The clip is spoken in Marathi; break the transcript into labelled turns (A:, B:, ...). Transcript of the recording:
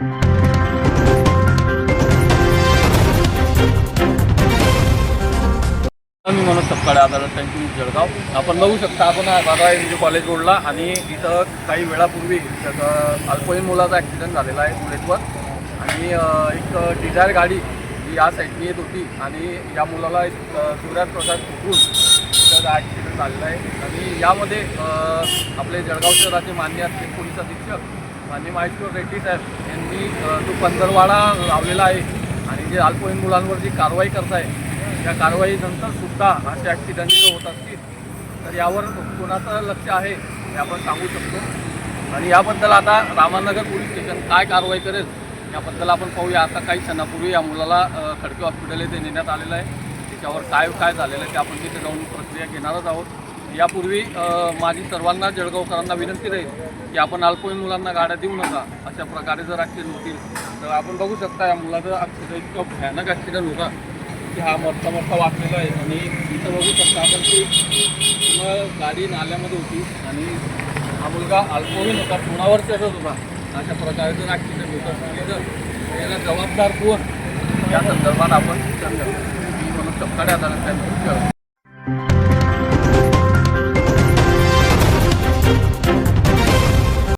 A: मी मनोज सपकाळे आधारात त्यांची जळगाव. आपण बघू शकता आपण बाबा एम कॉलेज रोडला आणि इथं काही वेळापूर्वी अल्पवयीन मुलाचा ॲक्सिडेंट झालेला आहे बुलेटवर आणि एक डिझायर गाडी ही या साईडनी येत होती आणि या मुलाला एक अ, प्रसाद फुटून त्याचा ॲक्सिडेंट झालेला आहे. आणि यामध्ये आपले जळगाव शहराचे मान्य असलेले पोलीस अधीक्षक मान्य महेश्वर रेड्डी साहेब यांनी जो पंधरवाडा लावलेला आहे आणि जे अल्पवयीन मुलांवर जी कारवाई करताय त्या कारवाईनंतर सुद्धा असे ॲक्सिडेंट जर होत असतील तर यावर कोणाचं लक्ष आहे हे आपण सांगू शकतो. आणि याबद्दल आता रामानगर पोलीस स्टेशन काय कारवाई करेल याबद्दल आपण पाहूया. आता काही क्षणापूर्वी या मुलाला खडके हॉस्पिटल येथे नेण्यात आलेलं आहे. त्याच्यावर काय काय झालेलं आहे ते आपण तिथे जाऊन प्रक्रिया घेणारच आहोत. यापूर्वी माझी सर्वांना जळगावकरांना विनंती राहील की आपण अल्पवयीन मुलांना गाड्या देऊ नका अशा प्रकारे जर ॲक्सिडेंट होतील तर आपण बघू शकता या मुलाचं ॲक्सिडेंट इतकं भयानक ॲक्सिडेंट होता की हा मरता मरता वाचलेला आहे. आणि इथं बघू शकता आपण की गाडी नाल्यामध्ये होती आणि हा मुलगा अल्पवयीन होता पुणावर चढत होता अशा प्रकारे जर ॲक्सिडेंट होतं तर याला जबाबदार कोण? या संदर्भात आपण विचार करतो मी म्हणून सपकाडे आधारात